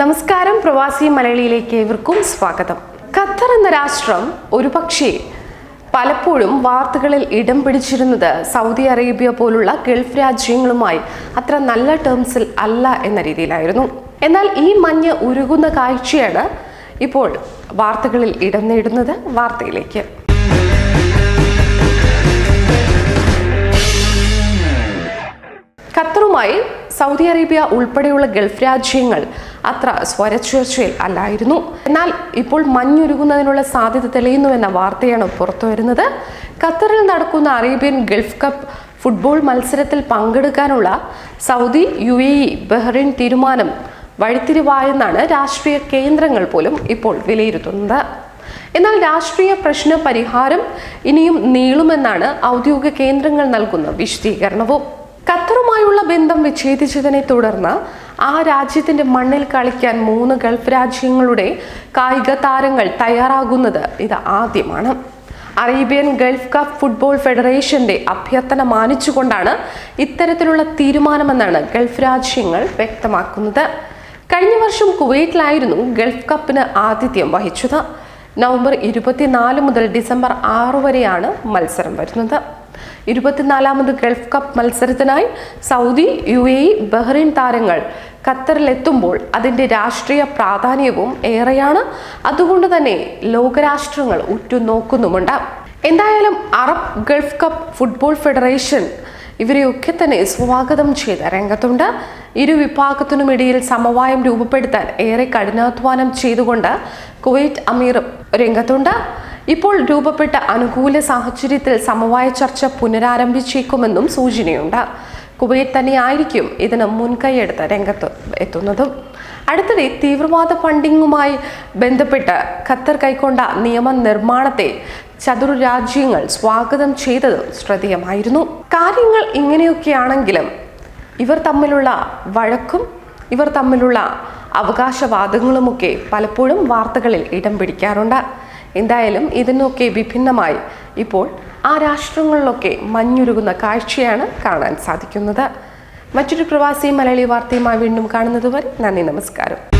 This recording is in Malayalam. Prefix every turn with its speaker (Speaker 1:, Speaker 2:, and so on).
Speaker 1: നമസ്കാരം പ്രവാസി മലയാളിയിലേക്ക് ഏവർക്കും സ്വാഗതം. ഖത്തർ എന്ന രാഷ്ട്രം ഒരുപക്ഷേ പലപ്പോഴും വാർത്തകളിൽ ഇടം പിടിച്ചിരുന്നത് സൗദി അറേബ്യ പോലുള്ള ഗൾഫ് രാജ്യങ്ങളുമായി അത്ര നല്ല ടേംസിൽ അല്ല എന്ന രീതിയിലായിരുന്നു. എന്നാൽ ഈ മഞ്ഞ് ഉരുകുന്ന കാഴ്ചയാണ് ഇപ്പോൾ വാർത്തകളിൽ ഇടം നേടുന്നത്. വാർത്തയിലേക്ക്. ഖത്തറുമായി സൗദി അറേബ്യ ഉൾപ്പെടെയുള്ള ഗൾഫ് രാജ്യങ്ങൾ അത്ര സ്വരച്ചുയർച്ചയിൽ അല്ലായിരുന്നു. എന്നാൽ ഇപ്പോൾ മഞ്ഞുരുകുന്നതിനുള്ള സാധ്യത തെളിയുന്നു എന്ന വാർത്തയാണ് പുറത്തുവരുന്നത് ഖത്തറിൽ നടക്കുന്ന അറേബ്യൻ ഗൾഫ് കപ്പ് ഫുട്ബോൾ മത്സരത്തിൽ പങ്കെടുക്കാനുള്ള Saudi U A E Bahrain തീരുമാനം വഴിത്തിരിവായെന്നാണ് രാഷ്ട്രീയ കേന്ദ്രങ്ങൾ പോലും ഇപ്പോൾ വിലയിരുത്തുന്നത്. എന്നാൽ രാഷ്ട്രീയ പ്രശ്ന പരിഹാരം ഇനിയും നീളുമെന്നാണ് ഔദ്യോഗിക കേന്ദ്രങ്ങൾ നൽകുന്ന വിശദീകരണവും. ഖത്തറുമായുള്ള ബന്ധം വിച്ഛേദിച്ചതിനെ തുടർന്ന് ആ രാജ്യത്തിന്റെ മണ്ണിൽ കളിക്കാൻ മൂന്ന് ഗൾഫ് രാജ്യങ്ങളുടെ കായിക താരങ്ങൾ തയ്യാറാകുന്നത് ഇത് ആദ്യമാണ്. അറേബ്യൻ ഗൾഫ് കപ്പ് ഫുട്ബോൾ ഫെഡറേഷന്റെ അഭ്യർത്ഥന മാനിച്ചുകൊണ്ടാണ് ഇത്തരത്തിലുള്ള തീരുമാനമെന്നാണ് ഗൾഫ് രാജ്യങ്ങൾ വ്യക്തമാക്കുന്നത്. കഴിഞ്ഞ വർഷം കുവൈറ്റിലായിരുന്നു ഗൾഫ് കപ്പിന് ആതിഥ്യം വഹിച്ചത്. നവംബർ ഇരുപത്തിനാല് മുതൽ ഡിസംബർ ആറ് വരെയാണ് മത്സരം വരുന്നത്. ഇരുപത്തിനാലാമത് ഗൾഫ് കപ്പ് മത്സരത്തിനായി സൗദി യു എ ബഹ്റൈൻ താരങ്ങൾ ഖത്തറിലെത്തുമ്പോൾ അതിന്റെ രാഷ്ട്രീയ പ്രാധാന്യവും ഏറെയാണ്. അതുകൊണ്ട് തന്നെ ലോകരാഷ്ട്രങ്ങൾ ഉറ്റുനോക്കുന്നുമുണ്ട്. എന്തായാലും Arab Gulf cup football federation ഇവരെയൊക്കെ തന്നെ സ്വാഗതം ചെയ്ത രംഗത്തുണ്ട്. ഇരു വിഭാഗത്തിനുമിടയിൽ സമവായം രൂപപ്പെടുത്താൻ ഏറെ കഠിനാധ്വാനം ചെയ്തുകൊണ്ട് കുവൈറ്റ് അമീർ രംഗത്തുണ്ട്. ഇപ്പോൾ രൂപപ്പെട്ട അനുകൂല സാഹചര്യത്തിൽ സമവായ ചർച്ച പുനരാരംഭിച്ചേക്കുമെന്നും സൂചനയുണ്ട്. കുവൈറ്റ് തന്നെയായിരിക്കും ഇതിന് മുൻകൈയെടുത്ത് രംഗത്ത് എത്തുന്നതും. അടുത്തിടെ തീവ്രവാദ ഫണ്ടിങ്ങുമായി ബന്ധപ്പെട്ട് ഖത്തർ കൈക്കൊണ്ട നിയമ നിർമ്മാണത്തെ ചതുർ രാജ്യങ്ങൾ സ്വാഗതം ചെയ്തത് ശ്രദ്ധേയമായിരുന്നു. കാര്യങ്ങൾ ഇങ്ങനെയൊക്കെയാണെങ്കിലും ഇവർ തമ്മിലുള്ള വഴക്കും ഇവർ തമ്മിലുള്ള അവകാശവാദങ്ങളുമൊക്കെ പലപ്പോഴും വാർത്തകളിൽ ഇടം പിടിക്കാറുണ്ട്. എന്തായാലും ഇതിനൊക്കെ വിഭിന്നമായി. ഇപ്പോൾ ആ രാഷ്ട്രങ്ങളിലൊക്കെ മഞ്ഞുരുകുന്ന കാഴ്ചയാണ് കാണാൻ സാധിക്കുന്നത്. മറ്റൊരു പ്രവാസി മലയാളി വാർത്തയുമായി വീണ്ടും കാണുന്നതുവരെ നന്ദി നമസ്കാരം.